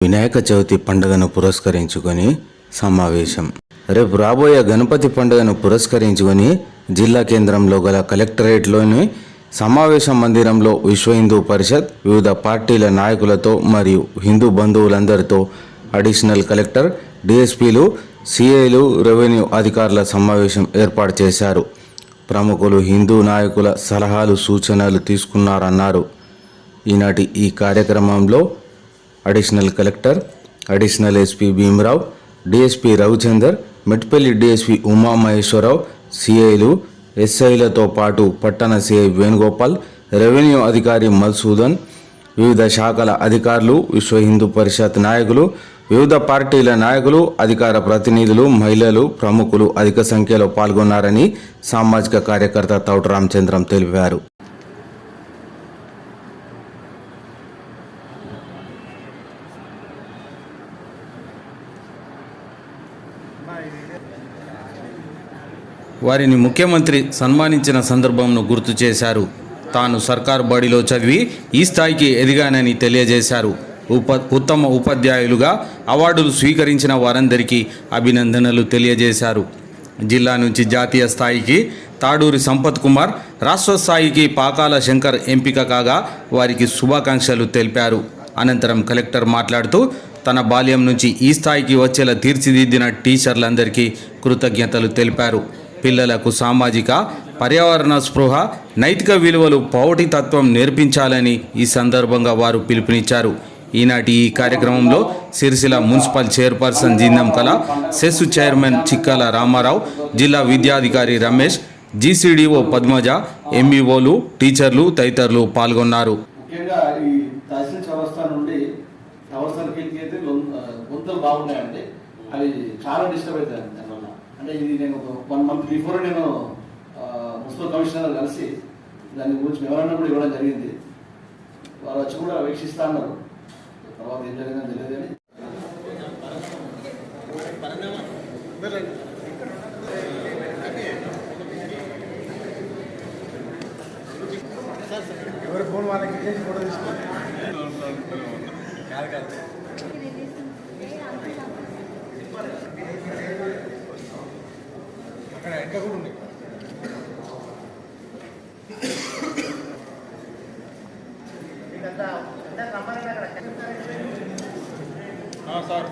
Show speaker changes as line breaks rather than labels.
వినాయక చవితి పండుగను పురస్కరించుకొని సమావేశం. రేపు రాబోయే గణపతి పండుగను పురస్కరించుకొని జిల్లా కేంద్రంలో గల కలెక్టరేట్లోని సమావేశ మందిరంలో విశ్వ హిందూ పరిషత్ వివిధ పార్టీల నాయకులతో మరియు హిందూ బంధువులందరితో అడిషనల్ కలెక్టర్ డిఎస్పీలు సిఐలు రెవెన్యూ అధికారుల సమావేశం ఏర్పాటు చేశారు. ప్రముఖులు హిందూ నాయకుల సలహాలు సూచనలు తీసుకున్నారన్నారు. ఈనాటి ఈ కార్యక్రమంలో additional collector additional SP Bhimarao DSP Ravichander Metpalli DSP Umamaheswararao సిఐలు ఎస్ఐలతో పాటు పట్టణ సిఐ వేణుగోపాల్ రెవెన్యూ అధికారి మధుసూదన్ వివిధ శాఖల అధికారులు విశ్వ హిందూ పరిషత్ నాయకులు వివిధ పార్టీల నాయకులు అధికార ప్రతినిధులు మహిళలు ప్రముఖులు అధిక సంఖ్యలో పాల్గొన్నారని సామాజిక కార్యకర్త తౌట రామచంద్రం తెలిపారు వారిని ముఖ్యమంత్రి సన్మానించిన సందర్భంను గుర్తు చేశారు. తాను సర్కార్ బడిలో చదివి ఈ స్థాయికి ఎదిగానని తెలియజేశారు. ఉప ఉత్తమ ఉపాధ్యాయులుగా అవార్డులు స్వీకరించిన వారందరికీ అభినందనలు తెలియజేశారు. జిల్లా నుంచి జాతీయ స్థాయికి తాడూరి సంపత్ కుమార్ రాష్ట్ర స్థాయికి పాకాల శంకర్ ఎంపిక కాగా వారికి శుభాకాంక్షలు తెలిపారు. అనంతరం కలెక్టర్ మాట్లాడుతూ తన బాల్యం నుంచి ఈ స్థాయికి వచ్చేలా తీర్చిదిద్దిన టీచర్లందరికీ కృతజ్ఞతలు తెలిపారు. పిల్లలకు సామాజిక పర్యావరణ స్పృహ నైతిక విలువలు పౌటితత్వం నేర్పించాలని ఈ సందర్భంగా వారు పిలుపునిచ్చారు. ఈనాటి ఈ కార్యక్రమంలో సిరిసిల్ల మున్సిపల్ చైర్పర్సన్ జిందం కళ సెస్ చైర్మన్ చిక్కల రామారావు జిల్లా విద్యాధికారి రమేష్ జీసీడీఓ పద్మజ ఎంఈఓలు టీచర్లు తదితరులు పాల్గొన్నారు.
ముఖ్యంగా ఈ తహసీల్ చౌరస్తా నుండి చౌరస్తాకి అయితే గుంతలు బాగున్నాయండి. అవి చాలా డిస్టర్బ్ అవుతాయి అంటే ఇది నేను వన్ మంత్ బిఫోర్ నేను మున్సిపల్ కమిషనర్ కలిసి దాని గురించి వివరణ కూడా ఇవ్వడం జరిగింది. వారు వచ్చి కూడా వీక్షిస్తా అన్నారు. తర్వాత ఏం జరిగిందని తెలియదు కానీ.
ఎవరి ఫోన్ వాళ్ళకి ఫోటో తీసుకోండి. అక్కడ లెక్క కూడా ఉన్నాయి సార్.